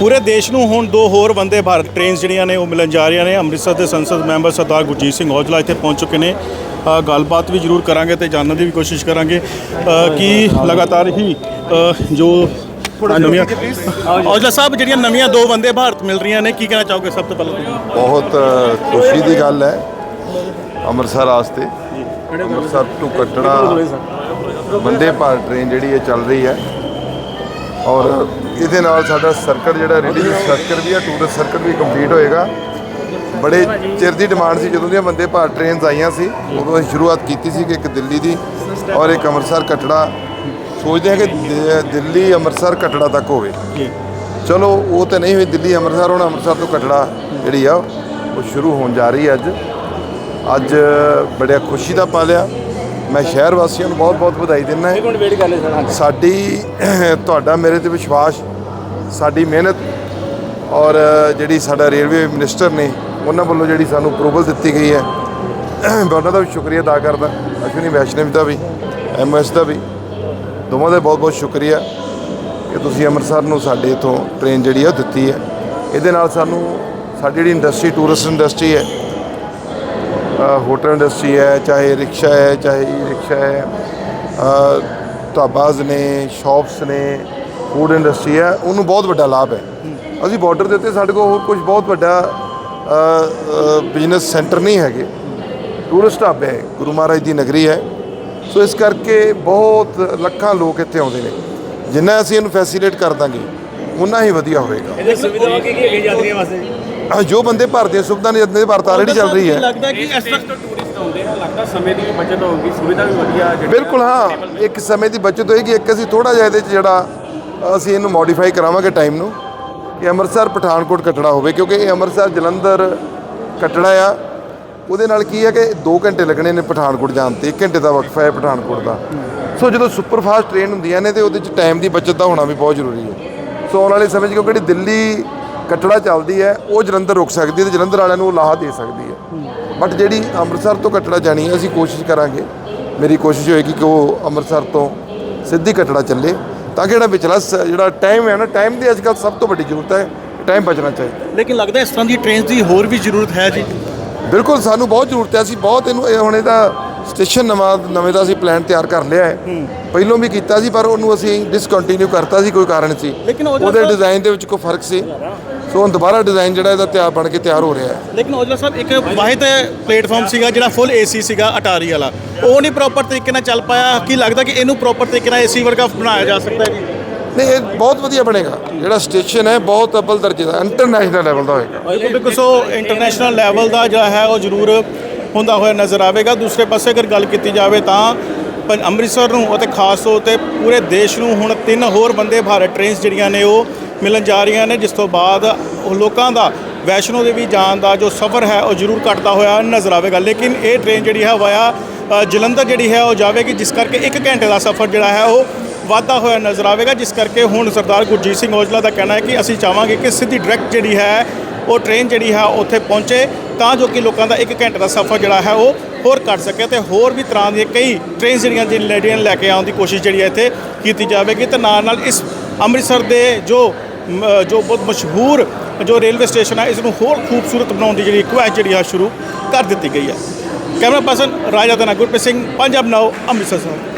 ਪੂਰੇ ਦੇਸ਼ ਨੂੰ ਹੁਣ ਦੋ ਹੋਰ ਵੰਦੇ ਭਾਰਤ ਟ੍ਰੇਨਸ ਜਿਹੜੀਆਂ ਨੇ ਉਹ ਮਿਲਣ ਜਾ ਰਹੀਆਂ ਨੇ। ਅੰਮ੍ਰਿਤਸਰ ਦੇ ਸੰਸਦ ਮੈਂਬਰ ਸਰਦਾਰ ਗੁਰਜੀਤ ਸਿੰਘ ਔਜਲਾ ਇੱਥੇ ਪਹੁੰਚ ਚੁੱਕੇ ਨੇ। ਗੱਲਬਾਤ ਵੀ ਜ਼ਰੂਰ ਕਰਾਂਗੇ ਤੇ ਜਾਣਨ ਦੀ ਵੀ ਕੋਸ਼ਿਸ਼ ਕਰਾਂਗੇ। ਕਿ ਲਗਾਤਾਰ ਹੀ ਜੋ ਨਵੀਆਂ ਔਜਲਾ ਸਾਹਿਬ ਜਿਹੜੀਆਂ ਨਵੀਆਂ ਦੋ ਵੰਦੇ ਭਾਰਤ ਮਿਲ ਰਹੀਆਂ ਨੇ ਕੀ ਕਹਿਣਾ ਚਾਹੋਗੇ ਸਭ ਤੋਂ ਪਹਿਲਾਂ ਤੁਸੀਂ? ਬਹੁਤ ਖੁਸ਼ੀ ਦੀ ਗੱਲ ਹੈ ਅੰਮ੍ਰਿਤਸਰ ਵਾਸਤੇ ਅੰਮ੍ਰਿਤਸਰ ਤੋਂ ਕੱਟੜਾ ਬੰਦੇ ਭਾਰਤ ਟ੍ਰੇਨ ਜਿਹੜੀ ਇਹ ਚੱਲ ਰਹੀ ਹੈ। ਔਰ ਇਹਦੇ ਨਾਲ ਸਾਡਾ ਸਰਕਟ ਜਿਹੜਾ ਰਿਲੀਜੀਅਸ ਸਰਕਟ ਵੀ ਆ ਟੂਰਿਸਟ ਸਰਕਟ ਵੀ ਕੰਪਲੀਟ ਹੋਏਗਾ। ਬੜੇ ਚਿਰ ਦੀ ਡਿਮਾਂਡ ਸੀ, ਜਦੋਂ ਦੀਆਂ ਬੰਦੇ ਭਾਰਤ ਟ੍ਰੇਨਸ ਆਈਆਂ ਸੀ, ਉਦੋਂ ਅਸੀਂ ਸ਼ੁਰੂਆਤ ਕੀਤੀ ਸੀ ਕਿ ਇੱਕ ਦਿੱਲੀ ਦੀ ਔਰ ਇੱਕ ਅੰਮ੍ਰਿਤਸਰ ਕੱਟੜਾ। ਸੋਚਦੇ ਹਾਂ ਕਿ ਦਿੱਲੀ ਅੰਮ੍ਰਿਤਸਰ ਕੱਟੜਾ ਤੱਕ ਹੋਵੇ। ਚਲੋ, ਉਹ ਤਾਂ ਨਹੀਂ ਹੋਈ, ਦਿੱਲੀ ਅੰਮ੍ਰਿਤਸਰ, ਹੁਣ ਅੰਮ੍ਰਿਤਸਰ ਤੋਂ ਕਟੜਾ ਜਿਹੜੀ ਆ, ਉਹ ਸ਼ੁਰੂ ਹੋਣ ਜਾ ਰਹੀ ਹੈ ਅੱਜ। ਅੱਜ ਬੜਿਆ ਖੁਸ਼ੀ ਦਾ ਪਲ ਆ ਮੈਂ ਸ਼ਹਿਰ ਵਾਸੀਆਂ ਨੂੰ ਬਹੁਤ ਬਹੁਤ ਵਧਾਈ ਦਿੰਦਾ ਹਾਂ। ਸਾਡੀ ਤੁਹਾਡਾ ਮੇਰੇ ਤੇ ਵਿਸ਼ਵਾਸ ਸਾਡੀ ਮਿਹਨਤ ਔਰ ਜਿਹੜੀ ਸਾਡਾ ਰੇਲਵੇ ਮਿਨਿਸਟਰ ਨੇ ਉਹਨਾਂ ਵੱਲੋਂ ਜਿਹੜੀ ਸਾਨੂੰ ਅਪਰੂਵਲ ਦਿੱਤੀ ਗਈ ਹੈ। ਮੈਂ ਉਹਨਾਂ ਦਾ ਵੀ ਸ਼ੁਕਰੀਆ ਅਦਾ ਕਰਦਾ। ਅਸ਼ਵਨੀ ਵੈਸ਼ਨਵ ਦਾ ਵੀ ਐਮਐਸ ਦਾ ਵੀ ਦੋਵਾਂ ਦਾ ਬਹੁਤ ਬਹੁਤ ਸ਼ੁਕਰੀਆ ਕਿ ਤੁਸੀਂ ਅੰਮ੍ਰਿਤਸਰ ਨੂੰ ਸਾਡੇ ਇਥੋਂ ਟ੍ਰੇਨ ਜਿਹੜੀ ਆ ਦਿੱਤੀ ਹੈ। ਇਹਦੇ ਨਾਲ ਸਾਨੂੰ ਸਾਡੀ ਜਿਹੜੀ ਇੰਡਸਟਰੀ ਟੂਰਿਸਟ ਇੰਡਸਟਰੀ ਹੈ ਅ, ਹੋਟਲ ਇੰਡਸਟਰੀ ਹੈ ਚਾਹੇ ਰਿਕਸ਼ਾ ਹੈ ਚਾਹੇ ਈ ਰਿਕਸ਼ਾ ਹੈ ਢਾਬਾਜ਼ ਨੇ ਸ਼ਾਪਸ ਨੇ ਫੂਡ ਇੰਡਸਟਰੀ ਹੈ ਉਹਨੂੰ ਬਹੁਤ ਵੱਡਾ ਲਾਭ ਹੈ। ਅਸੀਂ ਬਾਰਡਰ ਦੇ ਉੱਤੇ ਸਾਡੇ ਕੋਲ ਹੋਰ ਕੁਝ ਬਹੁਤ ਵੱਡਾ ਬਿਜ਼ਨਸ ਸੈਂਟਰ ਨਹੀਂ ਹੈਗੇ। ਟੂਰਿਸਟ ਹੱਬ ਹੈ ਗੁਰੂ ਮਹਾਰਾਜ ਦੀ ਨਗਰੀ ਹੈ। ਸੋ ਇਸ ਕਰਕੇ ਬਹੁਤ ਲੱਖਾਂ ਲੋਕ ਇੱਥੇ ਆਉਂਦੇ ਨੇ। ਜਿੰਨਾ ਅਸੀਂ ਇਹਨੂੰ ਫੈਸਿਲਿਟੇਟ ਕਰ ਦਾਂਗੇ ਉਨਾ ਹੀ ਵਧੀਆ ਹੋਵੇਗਾ ਇਹਦੇ ਸੁਵਿਧਾਵਾਂ ਕੀ ਕੀ ਹੈਗੀ ਯਾਤਰੀਆਂ ਵਾਸਤੇ? ਜੋ ਬੰਦੇ ਭਾਰਤ ਸੁਵਿਧਾ ਨੇ ਬੰਦੇ ਭਾਰਤ ਆਲਰੇਡੀ ਚੱਲ ਰਹੀ ਹੈ। ਲੱਗਦਾ ਕਿ ਇਸ ਤਰ੍ਹਾਂ ਤੋਂ ਟੂਰਿਸਟ ਆਉਂਦੇ ਆ ਲੱਗਦਾ ਸਮੇਂ ਦੀ ਵੀ ਬਚਤ ਹੋਊਗੀ ਸੁਵਿਧਾ ਵੀ ਵਧੀਆ ਜਿਹੜੀ ਬਿਲਕੁਲ ਹਾਂ ਇੱਕ ਸਮੇਂ ਦੀ ਬਚਤ ਹੋਏਗੀ ਇੱਕ ਅਸੀਂ ਥੋੜਾ ਜਿਹਾ ਇਹਦੇ 'ਚ ਜਿਹੜਾ ਅਸੀਂ ਇਹਨੂੰ ਮੋਡੀਫਾਈ ਕਰਾਵਾਂਗੇ ਟਾਈਮ ਨੂੰ ਕਿ ਅੰਮ੍ਰਿਤਸਰ ਪਠਾਨਕੋਟ ਕੱਟੜਾ ਹੋਵੇ ਕਿਉਂਕਿ ਇਹ ਅੰਮ੍ਰਿਤਸਰ ਜਲੰਧਰ ਕੱਟੜਾ ਆ। ਉਹਦੇ ਨਾਲ ਕੀ ਹੈ ਕਿ 2 ਘੰਟੇ ਲੱਗਣੇ ਨੇ ਪਠਾਨਕੋਟ ਜਾਣ ਤੇ 1 ਘੰਟੇ ਦਾ ਵਕਫਾ ਹੈ ਪਠਾਨਕੋਟ ਦਾ। ਸੋ ਜਦੋਂ ਸੁਪਰ ਫਾਸਟ ਟ੍ਰੇਨ ਹੁੰਦੀਆਂ ਨੇ ਤੇ ਉਹਦੇ 'ਚ ਟਾਈਮ ਦੀ ਬਚਤ ਦਾ ਹੋਣਾ ਵੀ ਬਹੁਤ ਜ਼ਰੂਰੀ ਹੈ। ਸੋ ਆਉਣ ਵਾਲੇ ਸਮੇਂ 'ਚ ਕਿਉਂਕਿ ਜਿਹੜੀ ਦਿੱਲੀ ਕੱਟੜਾ ਚੱਲਦੀ ਹੈ ਉਹ ਜਲੰਧਰ ਰੁਕ ਸਕਦੀ ਹੈ ਤੇ ਜਲੰਧਰ ਵਾਲਿਆਂ ਨੂੰ ਲਾਹਾ ਦੇ ਸਕਦੀ ਹੈ। ਬਟ ਜਿਹੜੀ ਅੰਮ੍ਰਿਤਸਰ ਤੋਂ ਕੱਟੜਾ ਜਾਣੀ ਹੈ ਅਸੀਂ ਕੋਸ਼ਿਸ਼ ਕਰਾਂਗੇ। ਮੇਰੀ ਕੋਸ਼ਿਸ਼ ਹੋਏਗੀ ਕਿ ਉਹ ਅੰਮ੍ਰਿਤਸਰ ਤੋਂ ਸਿੱਧੀ ਕੱਟੜਾ ਚੱਲੇ। ਤਾਂ ਕਿ ਜਿਹੜਾ ਵਿਚਲਾ ਜਿਹੜਾ ਟਾਈਮ ਹੈ ਨਾ ਟਾਈਮ ਦੀ ਅੱਜ ਕੱਲ੍ਹ ਸਭ ਤੋਂ ਵੱਡੀ ਜ਼ਰੂਰਤ ਹੈ ਟਾਈਮ ਬਚਣਾ ਚਾਹੀਦਾ। ਲੇਕਿਨ ਲੱਗਦਾ ਇਸ ਤਰ੍ਹਾਂ ਦੀ ਟ੍ਰੇਨਸ ਦੀ ਹੋਰ ਵੀ ਜ਼ਰੂਰਤ ਹੈ ਜੀ। ਬਿਲਕੁਲ ਸਾਨੂੰ ਬਹੁਤ ਜ਼ਰੂਰਤ ਹੈ। ਅਸੀਂ ਬਹੁਤ ਇਹਨੂੰ ਇਹ ਹੁਣ ਇਹਦਾ ਸਟੇਸ਼ਨ ਨਵਾਂ ਨਵੇਂ ਦਾ ਅਸੀਂ ਪਲਾਨ ਤਿਆਰ ਕਰ ਲਿਆ ਹੈ। ਪਹਿਲੋਂ ਵੀ ਕੀਤਾ ਸੀ ਪਰ ਉਹਨੂੰ ਅਸੀਂ ਡਿਸਕੰਟੀਨਿਊ ਕਰਤਾ ਸੀ ਕੋਈ ਕਾਰਨ ਸੀ। ਉਹਦਾ ਡਿਜ਼ਾਈਨ ਦੇ ਵਿੱਚ ਕੋਈ ਫ਼ਰਕ ਸੀ। ਸੋ ਹੁਣ ਦੁਬਾਰਾ ਡਿਜ਼ਾਈਨ ਜਿਹੜਾ ਇਹਦਾ ਤਿਆਰ ਬਣ ਕੇ ਤਿਆਰ ਹੋ ਰਿਹਾ ਹੈ। ਲੇਕਿਨ ਔਜਲਾ ਸਾਹਿਬ ਇੱਕ ਵਾਹਿਦ ਪਲੇਟਫਾਰਮ ਸੀਗਾ ਜਿਹੜਾ ਫੁੱਲ ਏਸੀ ਸੀਗਾ ਅਟਾਰੀ ਵਾਲਾ। ਉਹ ਨਹੀਂ ਪ੍ਰੋਪਰ ਤਰੀਕੇ ਨਾਲ ਚੱਲ ਪਾਇਆ। ਕੀ ਲੱਗਦਾ ਕਿ ਇਹਨੂੰ ਪ੍ਰੋਪਰ ਤਰੀਕੇ ਨਾਲ ਏਸੀ ਵਰਗਾ ਬਣਾਇਆ ਜਾ ਸਕਦਾ ਹੈ ਜੀ? ਨਹੀਂ ਇਹ ਬਹੁਤ ਵਧੀਆ ਬਣੇਗਾ। ਜਿਹੜਾ ਸਟੇਸ਼ਨ ਹੈ ਬਹੁਤ ਅਵਲ ਦਰਜੇ ਦਾ ਇੰਟਰਨੈਸ਼ਨਲ ਲੈਵਲ ਦਾ ਹੋਏਗਾ। ਬਿਲਕੁਲ ਸੋ ਇੰਟਰਨੈਸ਼ਨਲ ਲੈਵਲ ਦਾ ਜਿਹੜਾ ਹੈ ਉਹ ਜ਼ਰੂਰ ਹੁੰਦਾ ਹੋਇਆ ਨਜ਼ਰ ਆਵੇਗਾ। ਦੂਸਰੇ ਪਾਸੇ ਅਗਰ ਗੱਲ ਕੀਤੀ ਜਾਵੇ ਤਾਂ ਪੰ- ਅੰਮ੍ਰਿਤਸਰ ਨੂੰ ਅਤੇ ਖਾਸ ਤੌਰ ਤੇ ਪੂਰੇ ਦੇਸ਼ ਨੂੰ ਹੁਣ ਤਿੰਨ ਹੋਰ ਬੰਦੇ ਭਾਰਤ ਟ੍ਰੇਨਸ ਜਿਹੜੀਆਂ ਨੇ ਉਹ ਮਿਲਣ ਜਾ ਰਹੀਆਂ ਨੇ, ਜਿਸ ਤੋਂ ਬਾਅਦ ਲੋਕਾਂ ਦਾ, ਵੈਸ਼ਨੋ ਦੇਵੀ ਜਾਣ ਦਾ ਜੋ ਸਫ਼ਰ ਹੈ ਉਹ ਜ਼ਰੂਰ ਘਟਦਾ ਹੋਇਆ ਨਜ਼ਰ ਆਵੇਗਾ। ਲੇਕਿਨ ਇਹ ਟ੍ਰੇਨ ਜਿਹੜੀ ਹੈ ਵਾਇਆ ਜਲੰਧਰ ਜਿਹੜੀ ਹੈ ਉਹ ਜਾਵੇਗੀ, ਜਿਸ ਕਰਕੇ 1 ਘੰਟੇ ਦਾ ਸਫ਼ਰ ਜਿਹੜਾ ਹੈ ਉਹ ਵਾਧਾ ਹੋਇਆ ਨਜ਼ਰ ਆਵੇਗਾ। ਜਿਸ ਕਰਕੇ ਹੁਣ ਸਰਦਾਰ ਗੁਰਜੀਤ ਸਿੰਘ ਔਜਲਾ ਦਾ ਕਹਿਣਾ ਹੈ ਕਿ ਅਸੀਂ ਚਾਹਾਂਗੇ ਕਿ ਸਿੱਧੀ ਡਾਇਰੈਕਟ ਜਿਹੜੀ ਹੈ ਉਹ ਟ੍ਰੇਨ ਜਿਹੜੀ ਹੈ ਉੱਥੇ ਪਹੁੰਚੇ ਤਾਂ ਜੋ ਕਿ ਲੋਕਾਂ ਦਾ 1 ਘੰਟੇ ਦਾ ਸਫ਼ਰ ਜਿਹੜਾ ਹੈ ਉਹ ਹੋਰ ਘੱਟ ਸਕੇ ਤੇ ਹੋਰ ਵੀ ਤਰ੍ਹਾਂ ਦੀਆਂ ਕਈ ਟ੍ਰੇਨ ਜਿਹੜੀਆਂ ਜਿਹੜੀ ਲੈ ਕੇ ਆਉਣ ਦੀ ਕੋਸ਼ਿਸ਼ ਜਿਹੜੀ ਹੈ ਇੱਥੇ ਕੀਤੀ ਜਾਵੇਗੀ ਤੇ ਨਾਲ ਨਾਲ ਇਸ ਅੰਮ੍ਰਿਤਸਰ ਦੇ ਜੋ ਜੋ ਬਹੁਤ ਮਸ਼ਹੂਰ ਜੋ ਰੇਲਵੇ ਸਟੇਸ਼ਨ ਹੈ ਇਸ ਨੂੰ ਹੋਰ ਖੂਬਸੂਰਤ ਬਣਾਉਣ ਦੀ ਜਿਹੜੀ ਕੁਐਸਟ ਜਿਹੜੀ ਹੈ ਸ਼ੁਰੂ ਕਰ ਦਿੱਤੀ ਗਈ ਹੈ। ਕੈਮਰਾ ਪਰਸਨ ਰਾਜਾ ਤਨਾ ਗੁਰਪ੍ਰੀਤ ਸਿੰਘ, ਪੰਜਾਬ ਨਾਓ ਅੰਮ੍ਰਿਤਸਰ ਸਾਹਿਬ।